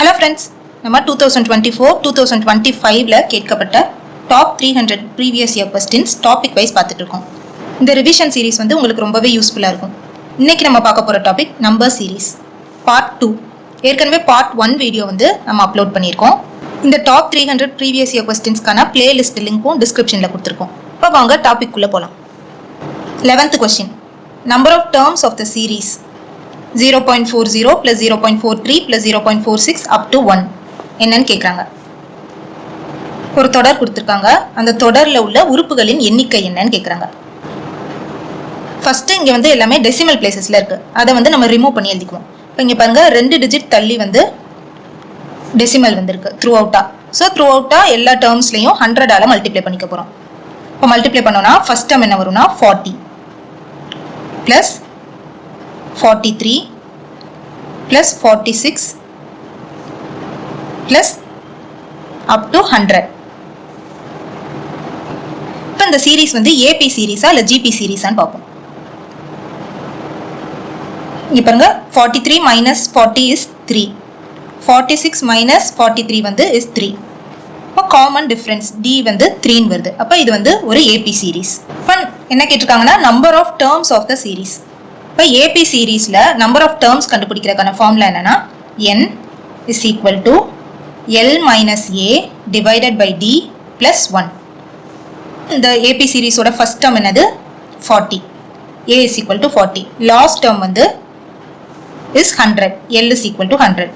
Hello friends நம்ம two thousand twenty four two thousand twenty ஃபைவ்ல கேட்கப்பட்ட top three hundred previous year questions topic wise பார்த்துட்டு இருக்கோம். இந்த ரிவிஷன் சீரிஸ் வந்து உங்களுக்கு ரொம்பவே யூஸ்ஃபுல்லாக இருக்கும். இன்னைக்கு நம்ம பார்க்க போகிற topic number series part two ஏற்கனவே பார்ட் ஒன் வீடியோ வந்து நம்ம அப்லோட் பண்ணியிருக்கோம். இந்த top three hundred previous year கொஸ்டின்ஸ்க்கான playlist லிங்க்கும் டிஸ்கிரிப்ஷனில் கொடுத்துருக்கோம். இப்போ வாங்க டாபிக் குள்ளே போகலாம் eleventh question number of terms of the series zero point four zero plus zero point four three plus zero point four six up to one என்னன்னு கேட்குறாங்க ஒரு தொடர் கொடுத்துருக்காங்க. அந்த தொடரில் உள்ள உறுப்புகளின் எண்ணிக்கை என்னன்னு கேட்குறாங்க ஃபஸ்ட்டு இங்கே வந்து எல்லாமே டெசிமல் பிளேசஸில் இருக்குது அதை வந்து நம்ம ரிமூவ் பண்ணி எழுதிக்குவோம். இப்போ இங்கே பாருங்க ரெண்டு டிஜிட் தள்ளி வந்து டெசிமல் வந்துருக்கு த்ரூ அவுட்டாக ஸோ த்ரூ அவுட்டாக எல்லா டேர்ம்ஸ்லையும் ஹண்ட்ரடால் மல்டிப்ளை பண்ணிக்க போகிறோம் இப்போ மல்டிப்ளை பண்ணோம்னா ஃபஸ்ட் டேர்ம் என்ன வரும்னா forty plus 43 plus 46 plus up to 100 இப்போ இந்த சீரிஸ் வந்து ஏபி சீரிஸா இல்லை ஜிபி சீரிஸான்னு பார்ப்போம். இங்கே பாருங்க forty three minus forty is three forty six minus forty three வந்து இஸ் த்ரீ இப்போ காமன் டிஃப்ரென்ஸ் டி வந்து த்ரீன்னு வருது. அப்போ இது வந்து ஒரு ஏபி சீரிஸ் இப்போ என்ன கேட்டிருக்காங்கன்னா number of terms of the series இப்போ ஏபி சீரீஸில் நம்பர் ஆஃப் டேர்ம்ஸ் கண்டுபிடிக்கிறதுக்கான ஃபார்முலா என்னென்னா n is equal to l minus a divided by d plus one இந்த ஏபி சீரீஸோட ஃபஸ்ட் டேர்ம் என்னது? Forty a is equal to forty last term வந்து is hundred l is equal to hundred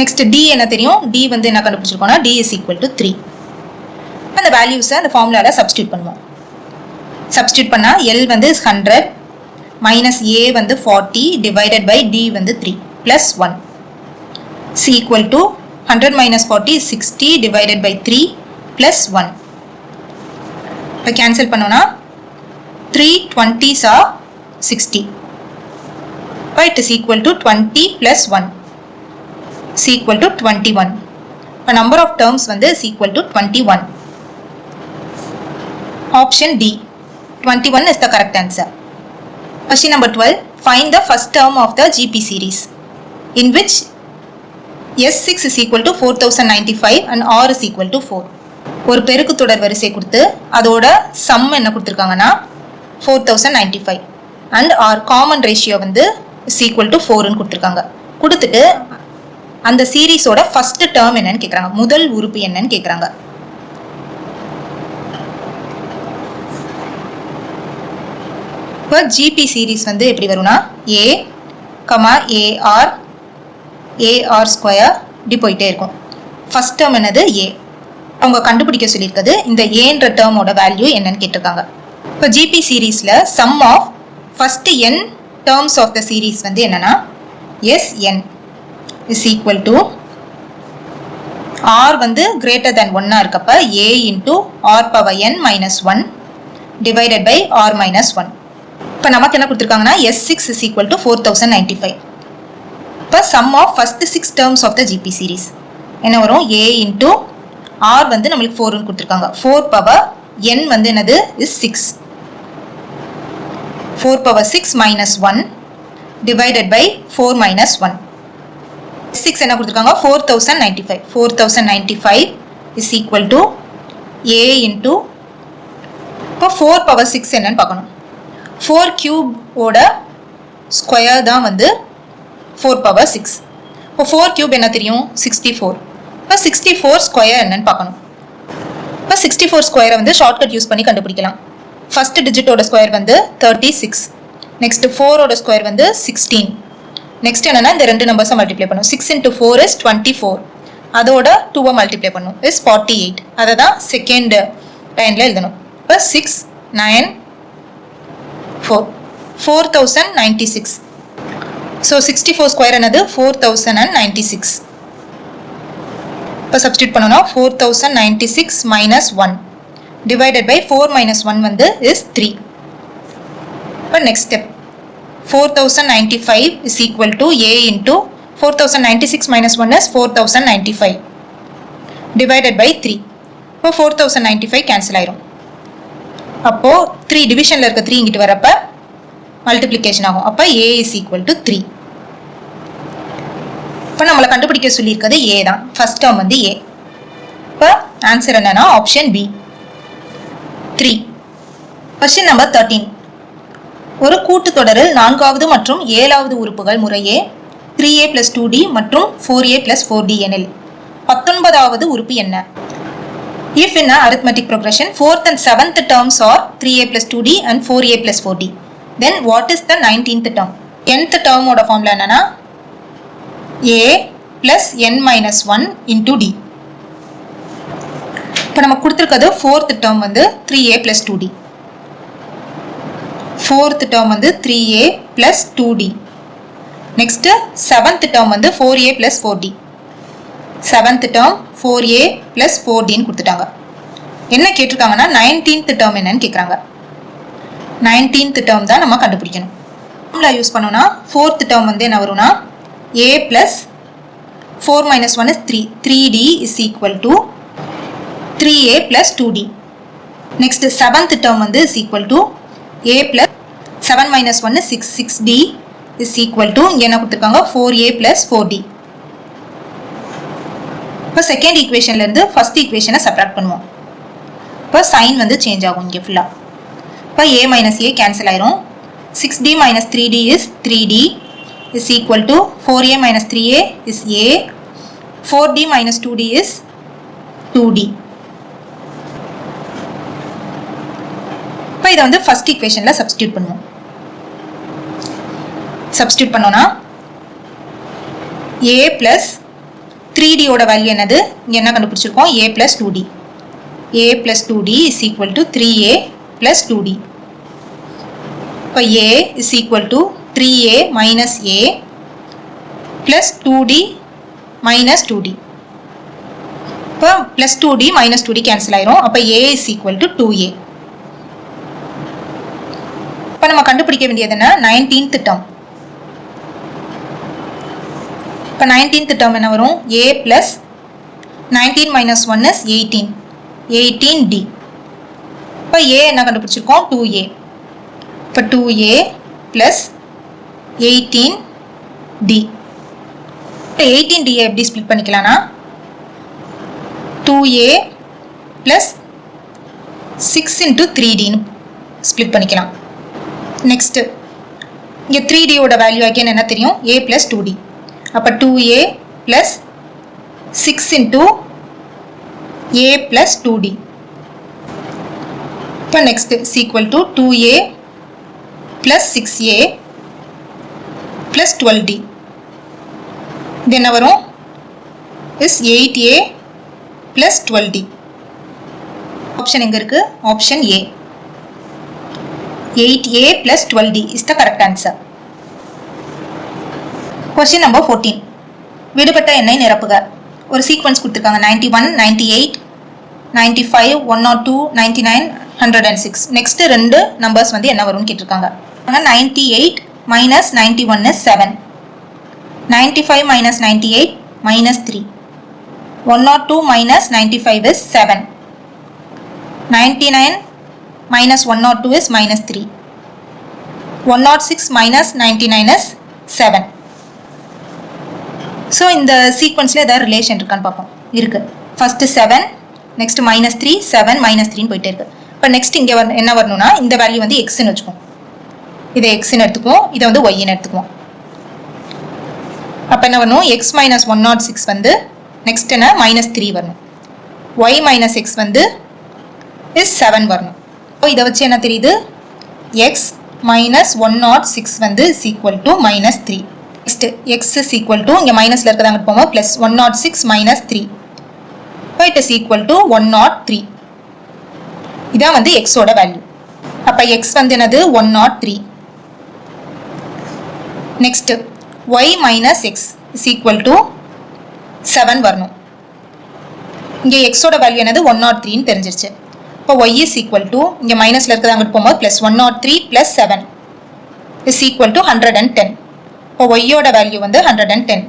next d என்ன தெரியும்? D வந்து என்ன கண்டுபிடிச்சிருக்கோம்னா d is equal to three அந்த வேல்யூஸை அந்த ஃபார்முலாவில் சப்ஸ்டியூட் பண்ணுவோம். சப்ஸ்டியூட் பண்ணால் எல் வந்து ஹண்ட்ரட் மைனஸ் ஏ வந்து ஃபார்ட்டி டிவைடட் பை டி வந்து three plus one c equal to hundred minus forty sixty divided by three plus one இப்போ கேன்சல் பண்ணோன்னா த்ரீ டுவெண்ட்டி சா சிக்ஸ்டி இப்போ it is equal to twenty plus one is equal to 21. இப்போ number of terms வந்து is equal to 21. Option D. 21 is the correct answer. Question number 12. Find the first term of the GP series in which S6 is equal to 4095 and R is equal to 4. ஒரு பெருக்கு தொடர் வரிசை கொடுத்து அதோட sum என்ன கொடுத்துருக்காங்கன்னா four thousand ninety five and r common ratio வந்து is equal to ஃபோர்னு கொடுத்துருக்காங்க கொடுத்துட்டு அந்த சீரீஸோட ஃபஸ்ட்டு டேர்ம் என்னன்னு கேட்குறாங்க முதல் உறுப்பு என்னன்னு கேட்குறாங்க இப்போ ஜிபி சீரீஸ் வந்து எப்படி வரும்னா a comma a r a r square இப்படி போயிட்டே இருக்கும். ஃபஸ்ட் டேர்ம் என்னது? ஏ அவங்க கண்டுபிடிக்க சொல்லியிருக்கிறது இந்த ஏன்ற டேர்மோட வேல்யூ என்னன்னு கேட்டிருக்காங்க. இப்போ ஜிபி சீரீஸில் sum of first n terms of the series வந்து என்னன்னா s n is equal to r வந்து கிரேட்டர் தேன் ஒன்னாக இருக்கப்ப a into r power n minus one divided by r minus one இப்போ நமக்கு என்ன கொடுத்துருக்காங்கன்னா s six is equal to four thousand ninety five இப்போ sum of first six terms of the GP series என்ன வரும்? A into r வந்து நம்மளுக்கு ஃபோர்னு கொடுத்துருக்காங்க. ஃபோர் பவர் என் வந்து என்னது? Is six four power six minus one divided by four minus one six என்ன கொடுத்துருக்காங்க? Four thousand ninety five four thousand ninety five is equal to a into இப்போ four power six என்னன்னு பார்க்கணும். Four கியூபோட square தான் வந்து four power six இப்போ four cube என்ன தெரியும்? சிக்ஸ்டி ஃபோர் இப்போ சிக்ஸ்டி ஃபோர் ஸ்கொயர் என்னன்னு பார்க்கணும். இப்போ சிக்ஸ்டி ஃபோர் ஸ்கொயரை வந்து ஷார்ட்கட் யூஸ் பண்ணி கண்டுபிடிக்கலாம். ஃபர்ஸ்ட் டிஜிட்டோட ஸ்கொயர் வந்து தேர்ட்டி சிக்ஸ் நெக்ஸ்ட் ஃபோரோட ஸ்கொயர் வந்து சிக்ஸ்டீன் நெக்ஸ்ட் என்னென்னா இந்த ரெண்டு நம்பர்ஸை மல்டிப்ளை பண்ணும். Six into four is twenty four அதோட டூவை மல்டிப்ளை பண்ணும். இஸ் ஃபார்ட்டி எயிட் அதை தான் செகண்ட் லைனில் எழுதணும். இப்போ six nine four four thousand ninety six so sixty four square என்னது? Four thousand and ninety six இப்போ சப்ஸ்டியூட் பண்ணோம்னா four thousand ninety six minus one divided by four minus one வந்து is three இப்போ next step 4095 is equal to A into 4096 minus 1 is 4095 divided by 3. இப்போ 4095 cancel ஆயிரும். அப்போது three டிவிஷனில் இருக்க three இங்கிட்டு வரப்போ மல்டிப்ளிகேஷன் ஆகும். அப்போ A is equal to 3 இப்போ நம்மளை கண்டுபிடிக்க சொல்லியிருக்கிறது ஏ தான். ஃபஸ்ட் டேர்ம் வந்து ஏ இப்போ ஆன்சர் என்னன்னா option b three question number thirteen ஒரு கூட்டுத்தொடரில் நான்காவது மற்றும் ஏழாவது உறுப்புகள் முறையே three a plus two d மற்றும் four a plus four d எனில். பத்தொன்பதாவது உறுப்பு என்ன? If in a arithmetic progression, 4th and 7th terms are 3a plus 2d and 4a plus 4d, then what is the 19th term? nth term ஓட formula என்னன்னா a plus n minus 1 into d. இப்போ நம்ம கொடுத்துருக்கிறது fourth term வந்து 3a plus 2d. 4th term வந்து three a plus two d next seventh term வந்து 4a plus 4d. Seventh term four a plus four டின்னு கொடுத்துட்டாங்க. என்ன கேட்டிருக்காங்கன்னா நைன்டீன்த் டேர்ம் என்னன்னு கேட்குறாங்க நைன்டீன்த் டேர்ம் தான் நம்ம கண்டுபிடிக்கணும். ஃபார்முலா யூஸ் பண்ணோம்னா ஃபோர்த் டேர்ம் வந்து என்ன வரும்னா a plus four minus one is three three d is equal to three a plus two d next seventh term வந்து is equal to a plus seven minus ஒன்று six six d is equal to இங்கே என்ன கொடுத்துருக்காங்க? Four a plus four d இப்போ second ஈக்குவேஷன்லேருந்து first ஈக்குவேஷனை subtract பண்ணுவோம். இப்போ சைன் வந்து சேஞ்ச் ஆகும் இங்கே ஃபுல்லாக இப்போ ஏ மைனஸ் ஏ கேன்சல் ஆயிரும். Six d minus three d is three d is equal to four a minus three a is a four d minus two d is two d இப்போ இதை வந்து first ஈக்குவேஷனில் substitute பண்ணுவோம். Substitute பண்ணோன்னா a plus three டியோட value என்னது? இங்கே என்ன கண்டுபிடிச்சிருக்கோம்? A plus two d a plus two d is equal to three a plus two d இப்போ a is equal to three a minus a plus two d minus two d இப்போ plus two d minus two d cancel ஆயிரும். அப்போ a is equal to two a இப்போ நம்ம கண்டுபிடிக்க வேண்டியது என்ன? Nineteenth term இப்போ நைன்டீன்த் டேர்ம் என்ன வரும்? A plus nineteen minus one is eighteen eighteen d இப்போ ஏ என்ன கண்டுபிடிச்சிருக்கோம்? டூ ஏ இப்போ two a plus eighteen d இப்போ எயிட்டீன் டிஏ எப்படி ஸ்ப்ளிட் பண்ணிக்கலாம்னா? Two a plus six into three tin split பண்ணிக்கலாம். நெக்ஸ்ட்டு இங்கே த்ரீ டியோட வேல்யூ ஆகியன்னு என்ன தெரியும்? ஏ ப்ளஸ் டூ டி அப்போ two a plus six into a plus two d இப்போ next is equal to two a plus six a plus twelve d இது என்ன வரும்? Is eight a plus twelve d option எங்கே இருக்குது option a eight a plus twelve d is the correct answer question number fourteen விடுபட்ட எண்ணெய் நிரப்புக. ஒரு sequence கொடுத்துருக்காங்க. Ninety one ninety eight ninety five one not two ninety nine hundred and six next ரெண்டு numbers வந்து என்ன வரும்னு கேட்டிருக்காங்க. Ninety eight minus ninety one is seven ninety five minus ninety eight minus three one not two minus ninety five is seven ninety nine minus one not two is minus three one not six minus ninety nine is seven so இந்த சீக்வன்ஸில் ஏதாவது relation இருக்கான்னு பார்ப்போம். இருக்குது first seven next minus three seven minus த்ரீன்னு போயிட்டே இருக்குது இப்போ நெக்ஸ்ட் இங்கே வர என்ன வரணும்னா இந்த வேல்யூ வந்து எக்ஸ்ன்னு வச்சுக்கோம் இதை எக்ஸ்ன்னு எடுத்துக்குவோம். இதை வந்து ஒய்ன்னு எடுத்துக்குவோம். அப்போ என்ன வரணும்? X minus one not six வந்து நெக்ஸ்ட் என்ன? மைனஸ் த்ரீ வரணும். ஒய் மைனஸ் எக்ஸ் வந்து இஸ் செவன் வரணும். இப்போ இதை வச்சு என்ன தெரியுது? X minus one not six வந்து is equal to minus three next x is equal to இங்கே மைனஸில் இருக்கிறது அங்கே போவோம் plus one not six minus three it is equal to one not three இதான் வந்து எக்ஸோட வேல்யூ அப்போ எக்ஸ் வந்து என்னது? One not three next y minus x is equal to seven வரணும். இங்கே எக்ஸோட வேல்யூ என்னது? ஒன் நாட் த்ரீன்னு தெரிஞ்சிருச்சு. இப்போ ஒய் இஸ் ஈக்குவல் டு இங்கே மைனஸில் இருக்கிறது அங்கிட்டு போகும்போது plus one not three plus seven is equal to hundred and ten இப்போ ஒய்யோட வேல்யூ வந்து ஹண்ட்ரட் அண்ட் டென்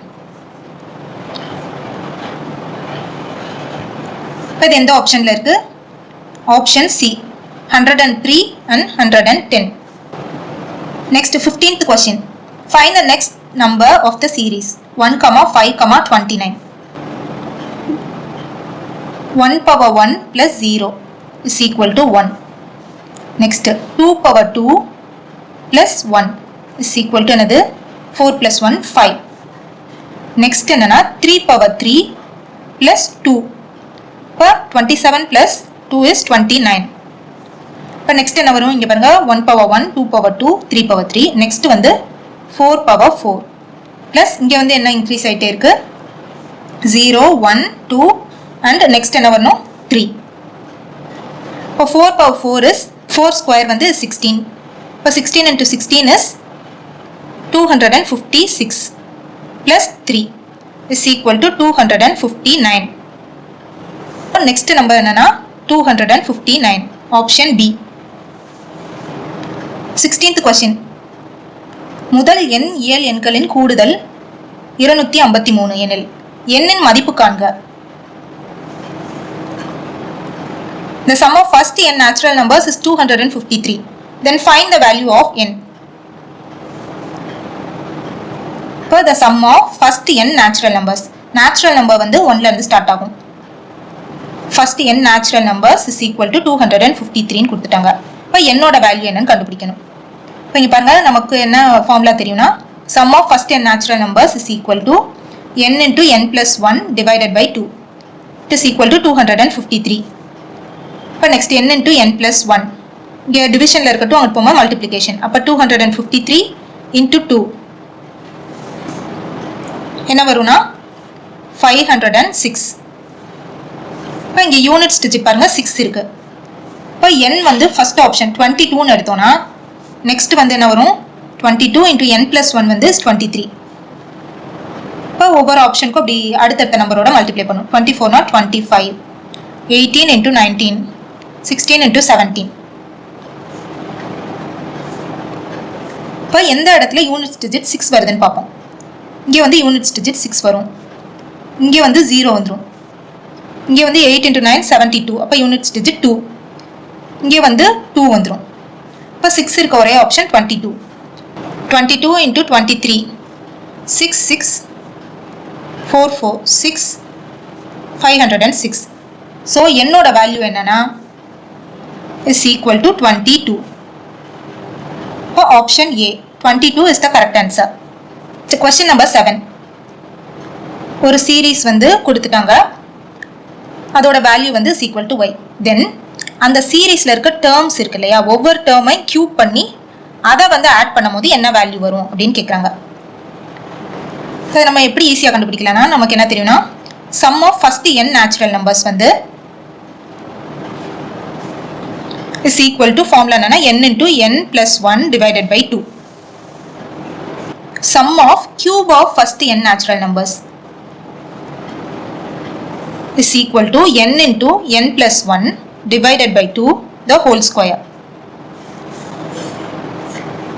இப்போ இது எந்த ஆப்ஷனில் இருக்குது option c hundred and three and hundred and ten next fifteenth question find the next number of the series one comma five comma twenty nine one power one plus zero is equal to one next two power two plus one is equal to என்னது four plus one five next என்னன்னா three power three plus two இப்போ twenty seven plus two is twenty nine இப்போ next என்ன வரும்? இங்கே பாருங்க one power one two power two three power three next வந்து four power four plus இங்கே வந்து என்ன இன்க்ரீஸ் ஆகிட்டே இருக்கு? Zero one two and next என்ன வரணும்? த்ரீ இப்போ four power four is four square வந்து சிக்ஸ்டீன் இப்போ sixteen into sixteen is 256 plus 3 is equal to 259. Next number என்னன்னா 259 ஆப்ஷன் பி சிக்ஸ்டீன்த் கொஸ்டின் முதல் எண் இயல் எண்களின் கூடுதல் இருநூத்தி ஐம்பத்தி மூணு எனில் எண்ணின் மதிப்பு காண்க The sum of first n natural numbers is 253. Then find the value of n. அப்போ the sum of first n natural numbers natural number வந்து ஒன்லேருந்து ஸ்டார்ட் ஆகும் first n natural numbers is equal to two hundred and fifty த்ரீன்னு கொடுத்துட்டாங்க இப்போ என்னோட value என்னன்னு கண்டுபிடிக்கணும் இப்போ இங்கே பாருங்கள் நமக்கு என்ன ஃபார்முலா தெரியும்னா sum of first n natural numbers is equal to n n into n plus 1 divided by 2. Two hundred and to three இப்போ next n into n plus one இங்கே டிவிஷனில் இருக்கட்டும் அங்கே போமா மல்டிப்ளிகேஷன் அப்போ two hundred and fifty three into two என்ன வரும்னா? Five hundred and six இப்போ இங்கே யூனிட் ஸ்டிச்சு பாருங்கள் சிக்ஸ் இருக்குது இப்போ என் வந்து ஃபஸ்ட் ஆப்ஷன் டுவெண்ட்டி டூன்னு எடுத்தோன்னா நெக்ஸ்ட் வந்து என்ன வரும்? Twenty two into n plus one வந்து டுவெண்ட்டி த்ரீ இப்போ ஒவ்வொரு ஆப்ஷனுக்கும் அப்படி அடுத்தடுத்த நம்பரோட மல்டிப்ளை பண்ணும். Twenty ஃபோர்னா twenty five eighteen into nineteen sixteen into seventeen இப்போ எந்த இடத்துல யூனிட் டிஜிட் சிக்ஸ் வருதுன்னு பார்ப்போம். இங்கே வந்து யூனிட்ஸ் டிஜிட் சிக்ஸ் வரும். இங்கே வந்து ஜீரோ வந்துடும் இங்கே வந்து eight into nine seventy two அப்போ யூனிட்ஸ் டிஜிட் டூ இங்கே வந்து டூ வந்துடும் இப்போ சிக்ஸ் இருக்க ஒரே option twenty two twenty two into twenty three six six four four six five hundred and six so என்னோட வேல்யூ என்னென்னா is equal to twenty two இப்போ option A twenty two is the correct answer question number seven ஒரு series வந்து கொடுத்துட்டாங்க. அதோட value வந்து is equal to y then அந்த சீரீஸில் இருக்க டேர்ம்ஸ் இருக்கு இல்லையா? ஒவ்வொரு டேர்மை க்யூப் பண்ணி அதை வந்து ஆட் பண்ணும்போது என்ன வேல்யூ வரும் அப்படின்னு கேட்குறாங்க இதை நம்ம எப்படி ஈஸியாக கண்டுபிடிக்கலன்னா நமக்கு என்ன தெரியும்னா sum of first n natural numbers வந்து இஸ் ஈக்குவல் டு ஃபார்ம்ல என்னன்னா n into n plus one divided by two sum of cube of first n natural numbers is equal to n into n plus 1 divided by 2 the whole square.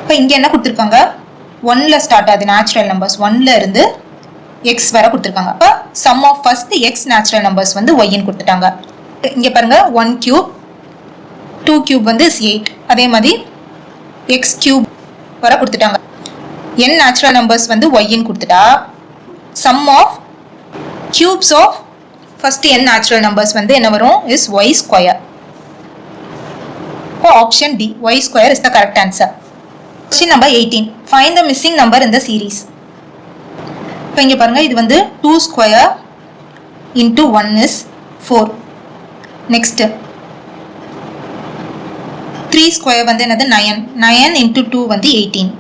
இப்போ இங்கே என்ன கொடுத்துருக்காங்க? ஒன்ல start ஆகுது natural numbers ஒன்ல இருந்து X வர கொடுத்துருக்காங்க. அப்போ sum of first x natural numbers வந்து ஒய்ன்னு கொடுத்துட்டாங்க. இங்கே பாருங்க ஒன் கியூப் டூ கியூப் வந்து எயிட் அதே மாதிரி எக்ஸ் கியூப் வர கொடுத்துட்டாங்க. என் நேச்சுரல் நம்பர்ஸ் வந்து ஒய்ன்னு கொடுத்துட்டா sum of cubes of first n natural numbers வந்து என்ன வரும்? இஸ் ஒய் ஸ்கொயர் இப்போ option D y square is the correct answer. Question number eighteen find the missing number இந்த சீரீஸ் இப்போ இங்கே பாருங்கள் இது வந்து two square into one is four next three square வந்து என்னது? நயன் நயன் இன்டூ டூ வந்து எயிட்டீன்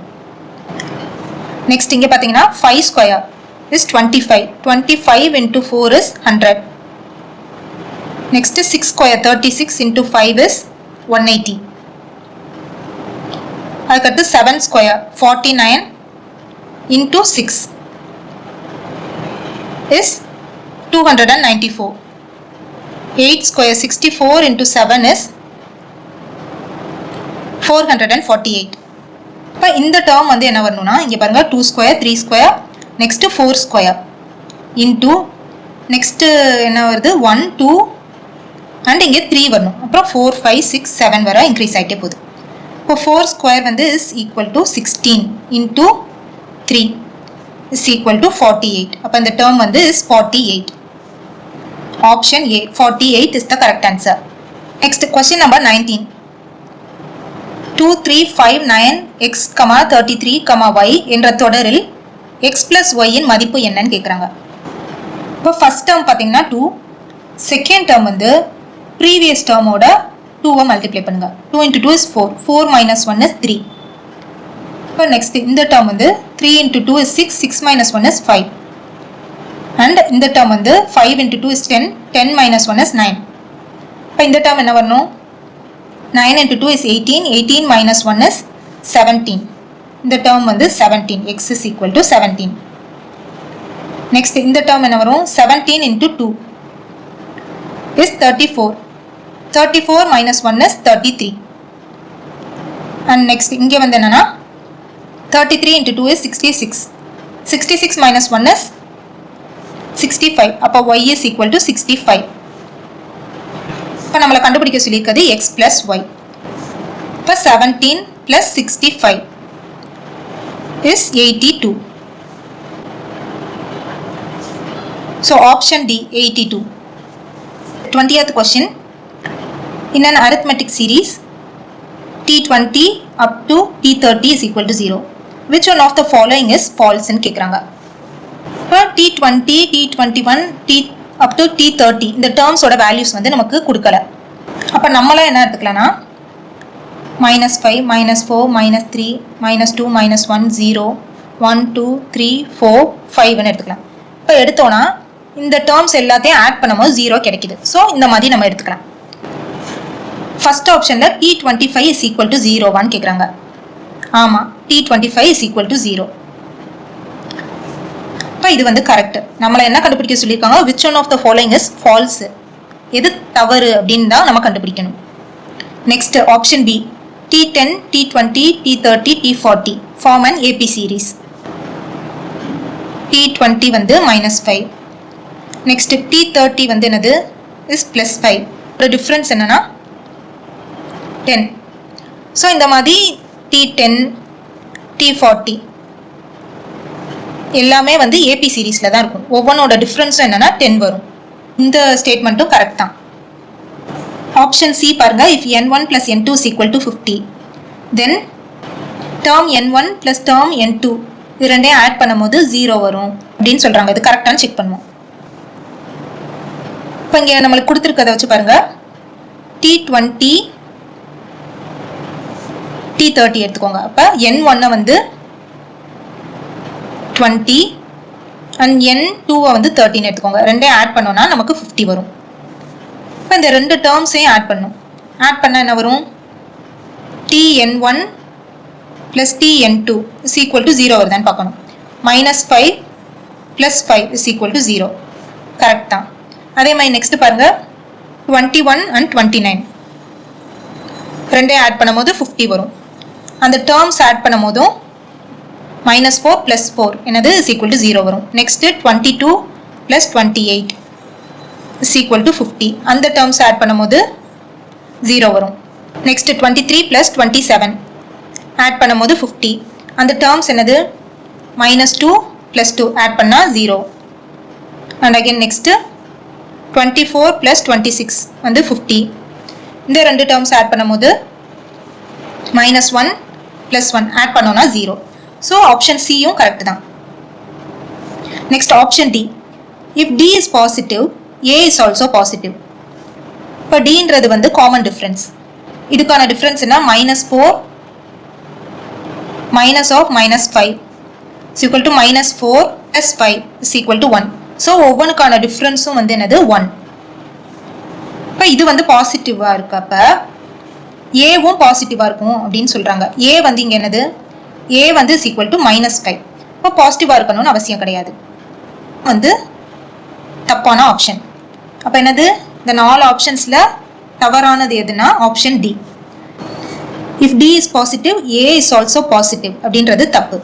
நெக்ஸ்ட் இங்கே பார்த்தீங்கன்னா five square is twenty five twenty five into four is hundred next six square thirty six into five is one eighty அதுக்கடுத்து seven square forty nine into six is two hundred and ninety four eight square sixty four into seven is four hundred and forty eight அப்போ இந்த term வந்து என்ன வரணும்னா இங்கே பாருங்கள் two square three square next four square into next என்ன வருது? One two and இங்கே த்ரீ வரணும். அப்புறம் ஃபோர் ஃபைவ் சிக்ஸ் செவன் வர இன்க்ரீஸ் ஆகிட்டே போகுது. இப்போ ஃபோர் ஸ்கொயர் வந்து is equal to sixteen into three is equal to forty eight அப்போ இந்த டேர்ம் வந்து is forty eight option A forty eight is the correct answer next question number nineteen two three five nine x comma thirty three comma y என்ற தொடரில் X plus ஒய்யின் மதிப்பு என்னன்னு கேட்குறாங்க இப்போ ஃபர்ஸ்ட் டேர்ம் பார்த்தீங்கன்னா டூ செகண்ட் டேர்ம் வந்து previous டேர்மோட டூவை மல்டிப்ளை பண்ணுங்க. Two into two is four four minus one is three இப்போ நெக்ஸ்ட் இந்த டேர்ம் வந்து three into two is six six minus one is five and இந்த டேர்ம் வந்து five into two is ten ten minus one is nine இப்போ இந்த term என்ன வரணும்? Nine into two is eighteen eighteen minus one is seventeen இந்த term வந்து seventeen x is equal to seventeen next இந்த term என்ன வரும்? Seventeen into two is thirty four thirty four minus one is thirty three and next இங்கே வந்து என்னென்னா thirty three into two is sixty six sixty six minus one is sixty five அப்போ y is equal to sixty five இப்போ நம்மளை கண்டுபிடிக்க சொல்லியிருக்கிறது X plus Y இப்போ seventeen plus sixty five is eighty two so option D eighty two twentieth question in an arithmetic series t20 up to t30 is equal to 0 which one of the following is false ன்னு கேட்குறாங்க இப்போ T twenty T twenty one T up to T thirty இந்த டேர்ம்ஸோட values வந்து நமக்கு கொடுக்கல. அப்போ நம்மளாம் என்ன எடுத்துக்கலாம்னா minus five minus four minus three minus two minus one zero one two three four ஃபைவ்னு எடுத்துக்கலாம். இப்போ எடுத்தோன்னா இந்த டேர்ம்ஸ் எல்லாத்தையும் ஆட் பண்ணும்போது ஜீரோ கிடைக்குது. ஸோ இந்த மாதிரி நம்ம எடுத்துக்கலாம். ஃபர்ஸ்ட் ஆப்ஷனில் t twenty five is equal to ஜீரோவான்னு கேட்குறாங்க ஆமாம் t twenty five is equal to zero அப்போ இது வந்து கரெக்ட் நம்மளை என்ன கண்டுபிடிக்க சொல்லியிருக்காங்க? Which one of the following is false எது தவறு அப்படின்னு தான் நம்ம கண்டுபிடிக்கணும். Next option B t ten t twenty t thirty t forty form and AP series t twenty வந்து minus five next t thirty வந்து என்னது? இஸ் ப்ளஸ் ஃபைவ் டிஃப்ரென்ஸ் என்னென்னா? டென் ஸோ இந்த மாதிரி டி டென் டி ஃபார்ட்டி எல்லாமே வந்து AB சீரீஸில் தான் இருக்கும். ஒவ்வொன்றோட டிஃப்ரென்ஸும் என்னென்னா டென் வரும். இந்த ஸ்டேட்மெண்ட்டும் கரெக்ட் தான். ஆப்ஷன் சி பாருங்க. If n one plus n two equal to fifty then term n one plus term n two இது ரெண்டையும் ஆட் பண்ணும்போது ஜீரோ வரும் அப்படின்னு சொல்கிறாங்க இது கரெக்டானு செக் பண்ணுவோம். இப்போ இங்கே நம்மளுக்கு கொடுத்துருக்கதை வச்சு பாருங்கள் டி டுவெண்ட்டி டி தேர்ட்டி எடுத்துக்கோங்க. அப்போ என் ஒன்னை வந்து டுவெண்ட்டி அண்ட் என் டூவை வந்து தேர்ட்டின் எடுத்துக்கோங்க. ரெண்டையும் ஆட் பண்ணோன்னா நமக்கு ஃபிஃப்டி வரும். இப்போ இந்த ரெண்டு டேர்ம்ஸையும் ஆட் பண்ணும் ஆட் பண்ணால் என்ன வரும்? T n one plus t n two is equal to zero வருதான்னு பார்க்கணும். Minus five plus five is equal to zero correct தான். அதே மாதிரி நெக்ஸ்ட் பாருங்கள் twenty one and twenty nine ரெண்டையும் ஆட் பண்ணும்போது ஃபிஃப்டி வரும். அந்த டேர்ம்ஸ் ஆட் பண்ணும் போதும் மைனஸ் ஃபோர் ப்ளஸ் ஃபோர் என்னது? இஸ் ஈக்குவல் டு ஜீரோ வரும். Next twenty two plus twenty eight is equal to fifty அந்த டேர்ம்ஸ் ஆட் பண்ணும்போது ஜீரோ வரும். Next twenty three plus twenty seven add பண்ணும்போது ஃபிஃப்டி அந்த terms என்னது? Minus two plus two add பண்ணால் zero and again next twenty four plus twenty six வந்து fifty இந்த ரெண்டு டேர்ம்ஸ் ஆட் பண்ணும்போது minus one plus one add பண்ணோன்னா zero so option சியும் கரெக்ட் தான். Next option D if d is positive a is also positive இப்போ டின்றது வந்து காமன் டிஃப்ரென்ஸ் இதுக்கான டிஃப்ரென்ஸ் என்ன? Minus four minus of minus five is equal to minus four s five is equal to one so ஒவ்வொன்றுக்கான டிஃப்ரென்ஸும் வந்து என்னது? One இப்போ இது வந்து பாசிட்டிவாக இருக்கப்ப ஏவும் பாசிட்டிவாக இருக்கும் அப்படின்னு சொல்கிறாங்க ஏ வந்து இங்கே என்னது? ஏ வந்து is equal to minus five இப்போ பாசிட்டிவாக இருக்கணும்னு அவசியம் கிடையாது. வந்து தப்பான ஆப்ஷன் அப்போ என்னது? இந்த நாலு ஆப்ஷன்ஸில் தவறானது எதுனா option D if d is positive a is also positive அப்படின்றது தப்பு.